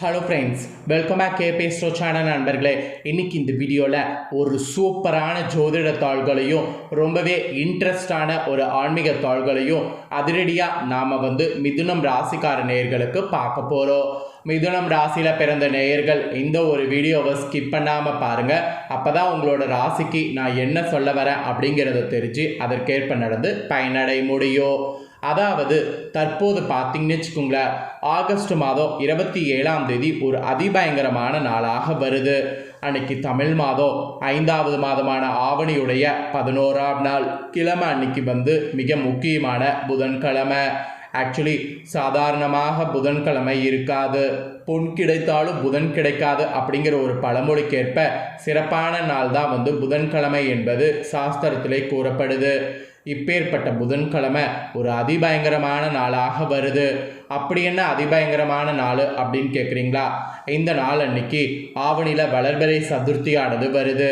Hello friends welcome back கே ஸ்டோ channel நண்பர்களே. இன்னைக்கு இந்த வீடியோவில் ஒரு சூப்பரான ஜோதிட தாள்களையும் ரொம்பவே இன்ட்ரெஸ்டான ஒரு ஆன்மீக தாள்களையும் அதிரடியாக நாம் வந்து மிதுனம் ராசிக்கார நேயர்களுக்கு பார்க்க போகிறோம் மிதுனம் ராசியில் பிறந்த நேயர்கள் இந்த ஒரு வீடியோவை ஸ்கிப் பண்ணாமல் பாருங்கள் அப்போ தான் உங்களோட ராசிக்கு நான் என்ன சொல்ல வரேன் அப்படிங்கிறத தெரிஞ்சு அதற்கேற்ப நடந்து பயனடை முடியும். அதாவது தற்போது பார்த்தீங்கன்னு வச்சுக்கோங்களேன் ஆகஸ்ட் மாதம் இருபத்தி ஏழாம் தேதி ஒரு அதிபயங்கரமான நாளாக வருது. அன்னைக்கு தமிழ் மாதம் ஐந்தாவது மாதமான ஆவணியுடைய பதினோராம் நாள் கிழமை அன்னைக்கு வந்து மிக முக்கியமான புதன்கிழமை. ஆக்சுவலி சாதாரணமாக புதன்கிழமை இருக்காது. பொன் கிடைத்தாலும் புதன் கிடைக்காது அப்படிங்கிற ஒரு பழமொழிக்கேற்ப சிறப்பான நாள் தான் வந்து புதன்கிழமை என்பது சாஸ்திரத்திலே கூறப்படுது. இப்பேற்பட்ட புதன்கிழமை ஒரு அதிபயங்கரமான நாளாக வருது. அப்படி என்ன அதிபயங்கரமான நாள் அப்படின்னு கேட்குறீங்களா இந்த நாள் அன்னைக்கு ஆவணியில் வளர்பிறை சதுர்த்தியானது வருது.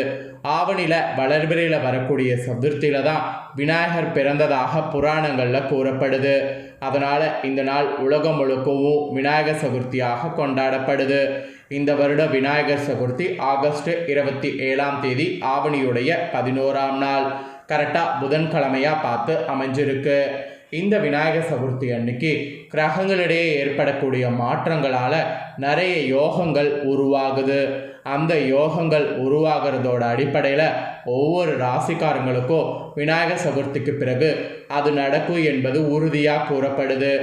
ஆவணியில் வளர்பிறையில் வரக்கூடிய சதுர்த்தியில் தான் விநாயகர் பிறந்ததாக புராணங்களில் கூறப்படுது. அதனால் இந்த நாள் உலகம் முழுக்கவும் விநாயகர் சதுர்த்தியாக கொண்டாடப்படுது. இந்த வருட விநாயகர் சதுர்த்தி ஆகஸ்ட் இருபத்தி ஏழாம் தேதி ஆவணியுடைய பதினோராம் நாள். கரெக்டாக புதன்கிழமையாக பார்த்து அமைஞ்சிருக்கு. இந்த விநாயகர் சதுர்த்தி அன்னைக்கு கிரகங்களிடையே ஏற்படக்கூடிய மாற்றங்களால் நிறைய யோகங்கள் உருவாகுது. அந்த யோகங்கள் உருவாகிறதோட அடிப்படையில் ஒவ்வொரு ராசிக்காரங்களுக்கும் விநாயகர் சதுர்த்திக்கு பிறகு அது நடக்கும் என்பது உறுதியாக கூறப்படுது.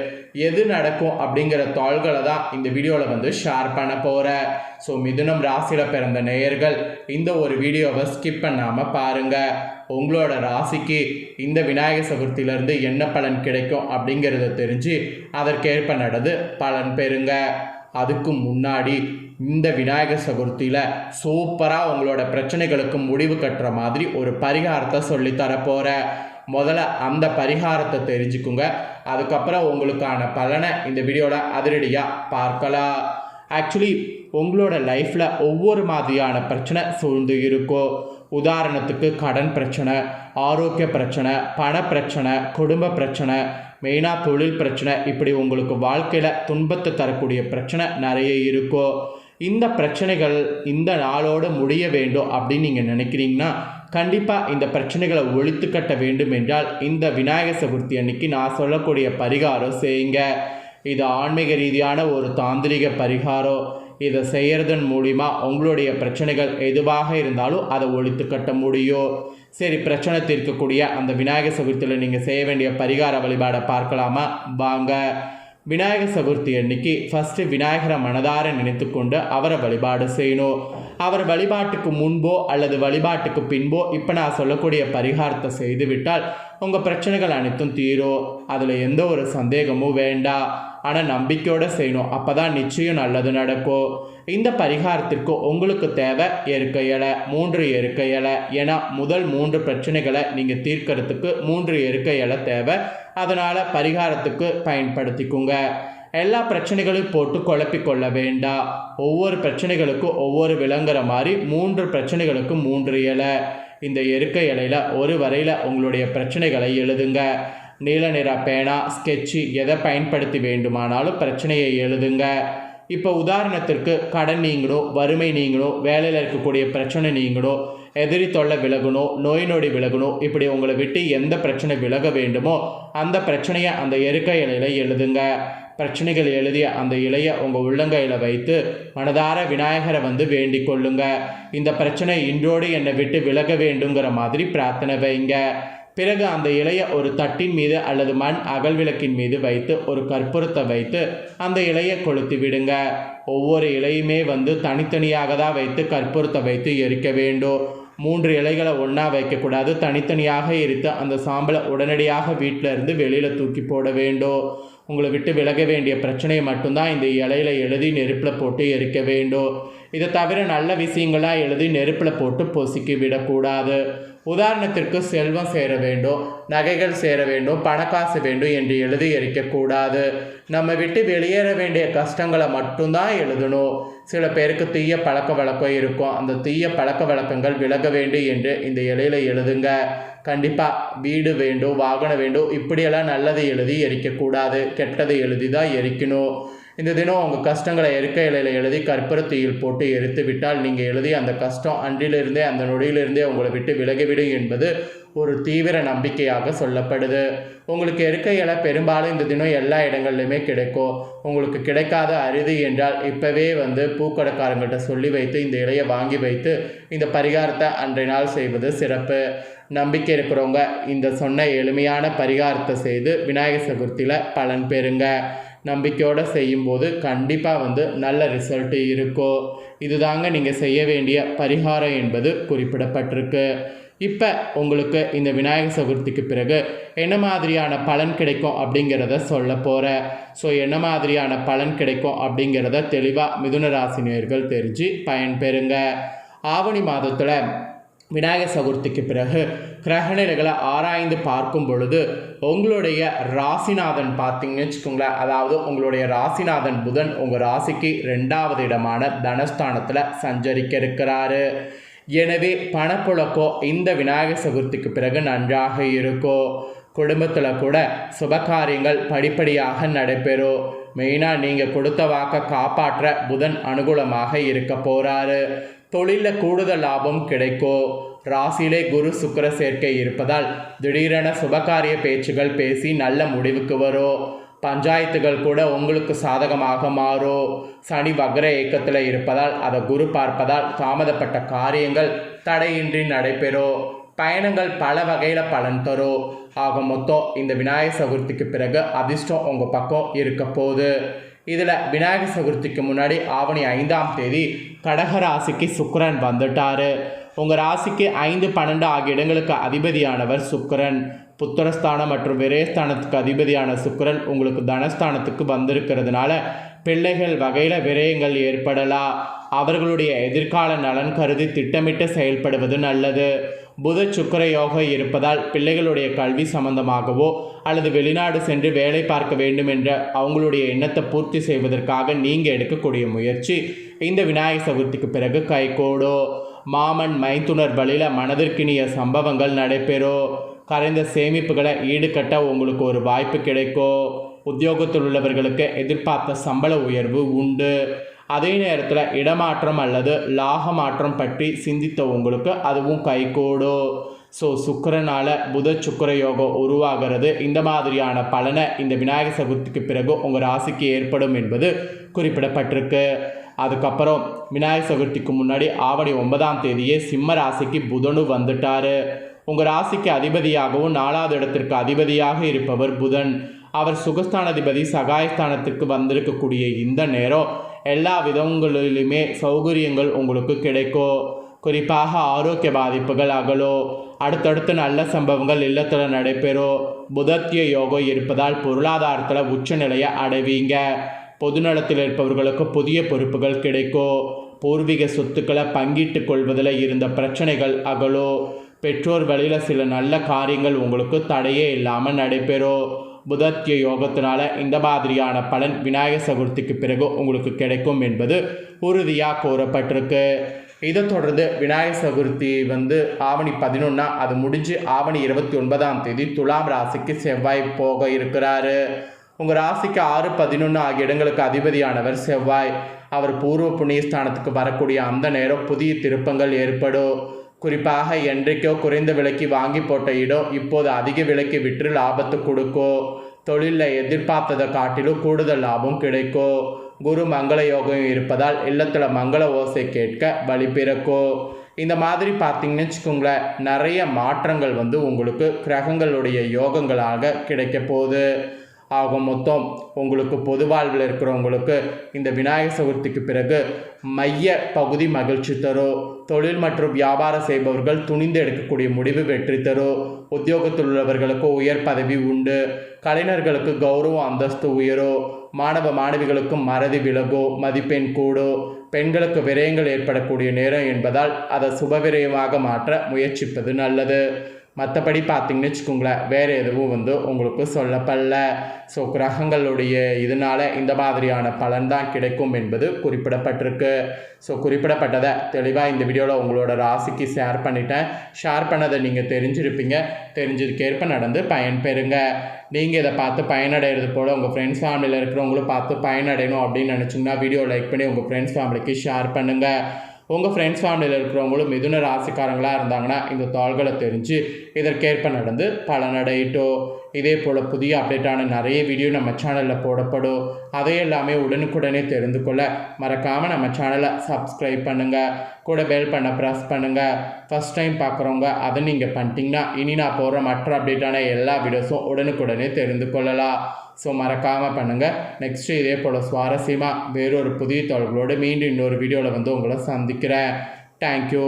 எது நடக்கும் அப்படிங்கிற தாள்களை தான் இந்த வீடியோவில் வந்து ஷேர் பண்ண போகிறேன் ஸோ மிதுனம் ராசியில் பிறந்த நேயர்கள் இந்த ஒரு வீடியோவை ஸ்கிப் பண்ணாமல் பாருங்கள் உங்களோட ராசிக்கு இந்த விநாயகர் சதுர்த்தியிலேருந்து என்ன பலன் கிடைக்கும் அப்படிங்கிறத தெரிஞ்சு அதற்கேற்ப நடந்து பலன் பெறுங்க. அதுக்கு முன்னாடி இந்த விநாயகர் சதுர்த்தியில் சூப்பராக உங்களோட பிரச்சனைகளுக்கு முடிவு கட்டுற மாதிரி ஒரு பரிகாரத்தை சொல்லித்தர போகிறேன் முதல்ல அந்த பரிகாரத்தை தெரிஞ்சுக்குங்க. அதுக்கப்புறம் உங்களுக்கான பலனை இந்த வீடியோவில் அதிரடியாக பார்க்கலாம். ஆக்சுவலி உங்களோட லைஃப்பில் ஒவ்வொரு மாதிரியான பிரச்சனை சூழ்ந்து இருக்கோ. உதாரணத்துக்கு கடன் பிரச்சனை ஆரோக்கிய பிரச்சனை பண பிரச்சனை குடும்ப பிரச்சனை மெயினாக தொழில் பிரச்சனை இப்படி உங்களுக்கு வாழ்க்கையில் துன்பத்தை தரக்கூடிய பிரச்சனை நிறைய இருக்கோ. இந்த பிரச்சனைகள் இந்த நாளோடு முடிய வேண்டும் அப்படின்னு நீங்கள் நினைக்கிறீங்கன்னா கண்டிப்பாக இந்த பிரச்சனைகளை ஒழித்து கட்ட வேண்டும் என்றால் இந்த விநாயகர் சதுர்த்தி அன்னைக்கு நான் சொல்லக்கூடிய பரிகாரம் செய்யுங்க. இது ஆன்மீக ரீதியான ஒரு தாந்திரிக பரிகாரம். இதை செய்கிறதன் மூலிமா உங்களுடைய பிரச்சனைகள் எதுவாக இருந்தாலும் அதை ஒழித்து கட்ட முடியும். சரி பிரச்சனை தீர்க்கக்கூடிய அந்த விநாயகர் சதுர்த்தியில் நீங்கள் செய்ய வேண்டிய பரிகார வழிபாடை பார்க்கலாமா? வாங்க. விநாயகர் சதுர்த்தி அன்னைக்கு ஃபஸ்ட்டு விநாயகரை மனதார நினைத்து கொண்டு அவரை வழிபாடு செய்யணும். அவர் வழிபாட்டுக்கு முன்போ அல்லது வழிபாட்டுக்கு பின்போ இப்போ நான் சொல்லக்கூடிய பரிகாரத்தை செய்துவிட்டால் உங்கள் பிரச்சனைகள் அனைத்தும் தீரும். அதில் எந்த ஒரு சந்தேகமும் வேண்டாம். ஆனால் நம்பிக்கையோடு செய்யணும். அப்போ தான் நிச்சயம் நல்லது நடக்கும். இந்த பரிகாரத்திற்கு உங்களுக்கு தேவை எருக்க இலை மூன்று எருக்க இலை ஏன்னா முதல் மூன்று பிரச்சனைகளை நீங்கள் தீர்க்கறதுக்கு மூன்று எருக்க இலை தேவை. அதனால் பரிகாரத்துக்கு பயன்படுத்திக்குங்க. எல்லா பிரச்சனைகளையும் போட்டு குழப்பிக்கொள்ள வேண்டாம். ஒவ்வொரு பிரச்சனைகளுக்கும் ஒவ்வொரு விளங்குற மாதிரி மூன்று பிரச்சனைகளுக்கும் மூன்று இலை. இந்த எருக்க இலையில் ஒரு வரையில் உங்களுடைய பிரச்சனைகளை எழுதுங்க. நீல நிற பேனா ஸ்கெட்சு எதை பயன்படுத்தி வேண்டுமானாலும் பிரச்சனையை எழுதுங்க. இப்போ உதாரணத்திற்கு கடன் நீங்கணும் வறுமை நீங்கணும் வேலையில் இருக்கக்கூடிய பிரச்சனை நீங்கணும் எதிரி தொல்லை விலகணும் நோய் நொடி விலகணும் இப்படி உங்களை விட்டு எந்த பிரச்சனை விலக வேண்டுமோ அந்த பிரச்சனையை அந்த எருக்க இலையில எழுதுங்க. பிரச்சனைகள் எழுதிய அந்த இலையை உங்கள் உள்ளங்கையில் வைத்து மனதார விநாயகரை வந்து வேண்டிக் கொள்ளுங்க. இந்த பிரச்சனை இன்றோடு என்னை விட்டு விலக வேண்டுங்கிற மாதிரி பிரார்த்தனை வைங்க. பிறகு அந்த இலையை ஒரு தட்டின் மீது அல்லது மண் அகல் விளக்கின் மீது வைத்து ஒரு கற்பூரத்தை வைத்து அந்த இலையை கொளுத்தி விடுங்க. ஒவ்வொரு இலையுமே வந்து தனித்தனியாக தான் வைத்து கற்பூரத்தை வைத்து எரிக்க வேண்டும். மூன்று இலைகளை ஒன்றா வைக்கக்கூடாது. தனித்தனியாக எரித்து அந்த சாம்பலை உடனடியாக வீட்டில் இருந்து வெளியில் தூக்கி போட வேண்டும். உங்களை விட்டு விலக வேண்டிய பிரச்சனையை மட்டும்தான் இந்த இலையில எழுதி நெருப்பில் போட்டு எரிக்க வேண்டும். இதை தவிர நல்ல விஷயங்களாக எழுதி நெருப்பில் போட்டு பொசுக்கி விடக்கூடாது. உதாரணத்திற்கு செல்வம் சேர வேண்டும் நகைகள் சேர வேண்டும் பணக்காசு வேண்டும் என்று எழுதி எரிக்கக்கூடாது நம்ம விட்டு வெளியேற வேண்டிய கஷ்டங்களை மட்டும்தான் எழுதணும். சில பேருக்கு தீய பழக்க வழக்கம் இருக்கும். அந்த தீய பழக்க வழக்கங்கள் விலக வேண்டும் என்று இந்த இலையில எழுதுங்க. கண்டிப்பாக வீடு வேண்டும் வாகனம் வேண்டும் இப்படியெல்லாம் நல்லது எழுதி எரிக்கக்கூடாது கெட்டதை எழுதி தான் எரிக்கணும். இந்த தினம் உங்கள் கஷ்டங்களை எருக்க இலையில் எழுதி கற்பரத்தியில் போட்டு எரித்து விட்டால் நீங்கள் எழுதி அந்த கஷ்டம் அன்றிலிருந்தே அந்த நொடியிலிருந்தே உங்களை விட்டு விலகிவிடும் என்பது ஒரு தீவிர நம்பிக்கையாக சொல்லப்படுது. உங்களுக்கு எருக்க இலை பெரும்பாலும் இந்த தினம் எல்லா இடங்கள்லையுமே கிடைக்கும். உங்களுக்கு கிடைக்காத அரிது என்றால் இப்போவே வந்து பூக்கடைக்காரங்கள்ட்ட சொல்லி வைத்து இந்த இலையை வாங்கி வைத்து இந்த பரிகாரத்தை அன்றைய நாள் செய்வது சிறப்பு. நம்பிக்கை இருக்கிறவங்க இந்த சொன்ன எளிமையான பரிகாரத்தை செய்து விநாயகர் சதுர்த்தியில் பலன் பெறுங்க. நம்பிக்கையோடு செய்யும்போது கண்டிப்பாக வந்து நல்ல ரிசல்ட்டு இருக்கும் இதுதாங்க நீங்கள் செய்ய வேண்டிய பரிகாரம் என்பது குறிப்பிடப்பட்டிருக்கு. இப்போ உங்களுக்கு இந்த விநாயகர் சதுர்த்திக்கு பிறகு என்ன மாதிரியான பலன் கிடைக்கும் அப்படிங்கிறத சொல்ல போகிறேன் ஸோ என்ன மாதிரியான பலன் கிடைக்கும் அப்படிங்கிறத தெளிவாக மிதுன ராசினியர்கள் தெரிஞ்சு பயன்பெறுங்க. ஆவணி மாதத்தில் விநாயகர் சதுர்த்திக்கு பிறகு கிரகநிலைகளை ஆராய்ந்து பார்க்கும் பொழுது உங்களுடைய ராசிநாதன் பார்த்தீங்கன்னு வச்சுக்கோங்களேன். அதாவது உங்களுடைய ராசிநாதன் புதன் உங்கள் ராசிக்கு ரெண்டாவது இடமான தனஸ்தானத்தில் சஞ்சரிக்க இருக்கிறாரு எனவே பணப்புழக்கம் இந்த விநாயகர் சதுர்த்திக்கு பிறகு நன்றாக இருக்கும் குடும்பத்தில் கூட சுபகாரியங்கள் படிப்படியாக நடைபெறும். மெயினாக நீங்கள் கொடுத்த வாக்கை காப்பாற்ற புதன் அனுகூலமாக இருக்க போகிறாரு தொழிலில் கூடுதல் லாபம் கிடைக்கும் ராசியிலே குரு சுக்கிர சேர்க்கை இருப்பதால் திடீரென சுபகாரிய பேச்சுகள் பேசி நல்ல முடிவுக்கு வரும் பஞ்சாயத்துகள் கூட உங்களுக்கு சாதகமாக மாறும் சனி வக்ர இயக்கத்தில் இருப்பதால் அதை குரு பார்ப்பதால் தாமதப்பட்ட காரியங்கள் தடையின்றி நடைபெறும் பயணங்கள் பல வகையில் பலன் தரும். ஆக மொத்தம் இந்த விநாயகர் சதுர்த்திக்கு பிறகு அதிர்ஷ்டம் உங்கள் பக்கம் இருக்க போகுது. இதில் விநாயகர் சதுர்த்திக்கு முன்னாடி ஆவணி ஐந்தாம் தேதி கடக ராசிக்கு சுக்கிரன் வந்துட்டார். உங்கள் ராசிக்கு ஐந்து பன்னெண்டு ஆகிய இடங்களுக்கு அதிபதியானவர் சுக்கரன். புத்திரஸ்தானம் மற்றும் விரயஸ்தானத்துக்கு அதிபதியான சுக்கரன் உங்களுக்கு தனஸ்தானத்துக்கு வந்திருக்கிறதுனால பிள்ளைகள் வகையில் விரயங்கள் ஏற்படலாம். அவர்களுடைய எதிர்கால நலன் கருதி திட்டமிட்டு செயல்படுவது நல்லது. புத சுக்கர யோகம் இருப்பதால் பிள்ளைகளுடைய கல்வி சம்பந்தமாகவோ அல்லது வெளிநாடு சென்று வேலை பார்க்க வேண்டும் என்ற அவங்களுடைய எண்ணத்தை பூர்த்தி செய்வதற்காக நீங்கள் எடுக்கக்கூடிய முயற்சி. இந்த விநாயகர் சதுர்த்திக்கு பிறகு கைகோடோ மாமன் மைத்துனர் வழியில் மனதிற்கினிய சம்பவங்கள் நடைபெறும் கரைந்த சேமிப்புகளை ஈடுகட்ட உங்களுக்கு ஒரு வாய்ப்பு கிடைக்கும் உத்தியோகத்தில் உள்ளவர்களுக்கு எதிர்பார்த்த சம்பள உயர்வு உண்டு. அதே நேரத்தில் இடமாற்றம் அல்லது லாக மாற்றம் பற்றி சிந்தித்த உங்களுக்கு அதுவும் கைகூடும் ஸோ சுக்கரனால் புத சுக்கர யோகம் உருவாகிறது. இந்த மாதிரியான பலனை இந்த விநாயகர் சதுர்த்திக்கு பிறகு உங்கள் ராசிக்கு ஏற்படும் என்பது குறிப்பிடப்பட்டிருக்கு. அதுக்கப்புறம் விநாயகர் சதுர்த்திக்கு முன்னாடி ஆவணி ஒன்பதாம் தேதியே சிம்ம ராசிக்கு புதனு வந்துட்டார். உங்கள் ராசிக்கு அதிபதியாகவும் நாலாவது இடத்திற்கு அதிபதியாக இருப்பவர் புதன். அவர் சுகஸ்தானாதிபதி சகாயஸ்தானத்துக்கு வந்திருக்கக்கூடிய இந்த நேரம் எல்லா விதங்களிலுமே சௌகரியங்கள் உங்களுக்கு கிடைக்கும் குறிப்பாக ஆரோக்கிய பாதிப்புகள் அகலோ? அடுத்தடுத்து நல்ல சம்பவங்கள் இல்லத்தில் நடைபெறும் புதத்திய யோகம் இருப்பதால் பொருளாதாரத்தில் உச்சநிலையை அடைவீங்க. பொதுநலத்தில் இருப்பவர்களுக்கு புதிய பொறுப்புகள் கிடைக்கும் பூர்வீக சொத்துக்களை பங்கிட்டு கொள்வதில் இருந்த பிரச்சனைகள் அகலோ? பெற்றோர் வழியில் சில நல்ல காரியங்கள் உங்களுக்கு தடையே இல்லாமல் நடைபெறும் புதத்திய யோகத்தினால இந்த மாதிரியான பலன் விநாயகர் சதுர்த்திக்கு பிறகு உங்களுக்கு கிடைக்கும் என்பது உறுதியாக கூறப்பட்டிருக்கு. இதை தொடர்ந்து விநாயகர் சதுர்த்தி வந்து ஆவணி பதினொன்னா அது முடிஞ்சு ஆவணி இருபத்தி ஒன்பதாம் தேதி துலாம் ராசிக்கு செவ்வாய் போக இருக்கிறாரு. உங்கள் ராசிக்கு ஆறு பதினொன்று ஆகிய இடங்களுக்கு அதிபதியானவர் செவ்வாய். அவர் பூர்வ புண்ணியஸ்தானத்துக்கு வரக்கூடிய அந்த நேரம் புதிய திருப்பங்கள் ஏற்படும். குறிப்பாக என்றைக்கோ குறைந்த விலைக்கு வாங்கி போட்ட இடம் இப்போது அதிக விலைக்கு விற்று லாபத்தை கொடுக்கும் தொழிலில் எதிர்பார்த்ததை காட்டிலும் கூடுதல் லாபம் கிடைக்கும் குரு மங்கள யோகம் இருப்பதால் இல்லத்தில் மங்கள ஓசை கேட்க வழி பிறக்கும் இந்த மாதிரி பார்த்தீங்கன்னு வச்சுக்கோங்களேன் நிறைய மாற்றங்கள் வந்து உங்களுக்கு கிரகங்களுடைய யோகங்களாக கிடைக்க போகுது. ஆக மொத்தம் உங்களுக்கு பொது வாழ்வில் இருக்கிறவங்களுக்கு இந்த விநாயகர் சதுர்த்திக்கு பிறகு மைய பகுதி மகிழ்ச்சி தரும் தொழில் மற்றும் வியாபாரம் செய்பவர்கள் துணிந்து எடுக்கக்கூடிய முடிவு வெற்றி தரும் உத்தியோகத்தில் உள்ளவர்களுக்கு உயர் பதவி உண்டு. கலைஞர்களுக்கு கௌரவ அந்தஸ்து உயரும் மாணவ மாணவிகளுக்கும் மறதி விலகோ மதிப்பெண் கூடோ. பெண்களுக்கு விரயங்கள் ஏற்படக்கூடிய நேரம் என்பதால் அதை சுபவிரயமாக மாற்ற முயற்சிப்பது நல்லது. மற்றபடி பார்த்தீங்கன்னு வச்சுக்கோங்களேன் வேறு எதுவும் வந்து உங்களுக்கு சொல்லப்படல. ஸோ கிரகங்களுடைய இதனால் இந்த மாதிரியான பலன் தான் கிடைக்கும் என்பது குறிப்பிடப்பட்டிருக்கு. ஸோ குறிப்பிடப்பட்டதை தெளிவாக இந்த வீடியோவில் உங்களோட ராசிக்கு ஷேர் பண்ணிட்டேன். ஷேர் பண்ணதை நீங்கள் தெரிஞ்சிருப்பீங்க. தெரிஞ்சதுக்கேற்ப நடந்து பயன்பெறுங்க நீங்கள் இதை பார்த்து பயனடைகிறது போல் உங்கள் ஃப்ரெண்ட்ஸ் ஃபேமிலியில் இருக்கிறவங்களும் பார்த்து பயனடையணும் அப்படின்னு நினச்சிங்கன்னா வீடியோ லைக் பண்ணி உங்கள் ஃப்ரெண்ட்ஸ் ஃபேமிலிக்கு ஷேர் பண்ணுங்கள் உங்கள் ஃப்ரெண்ட்ஸ் ஃபேமிலியில் இருக்கிறவங்களும் மிதுன ராசிக்காரங்களாக இருந்தாங்கன்னா இந்த தாள்களை தெரிஞ்சு இதற்கேற்ப நடந்து பலனடையட்டும் இதே போல் புதிய அப்டேட்டான நிறைய வீடியோ நம்ம சேனலில் போடப்படும். அதையெல்லாமே உடனுக்குடனே தெரிந்து கொள்ள மறக்காமல் நம்ம சேனலை சப்ஸ்கிரைப் பண்ணுங்கள் கூட பெல் பண்ண ப்ரெஸ் பண்ணுங்கள் ஃபஸ்ட் டைம் பார்க்குறவங்க அதை நீங்கள் பண்ணிட்டீங்கன்னா இனி நான் போடுற மற்ற அப்டேட்டான எல்லா வீடியோஸும் உடனுக்குடனே தெரிந்து கொள்ளலாம். ஸோ மறக்காமல் பண்ணுங்கள் நெக்ஸ்ட்டு இதே போல் சுவாரஸ்யமாக வேறொரு புதிய தகவல்களோடு மீண்டும் இன்னொரு வீடியோவில் வந்து உங்களை சந்திக்கிறேன். தேங்க்யூ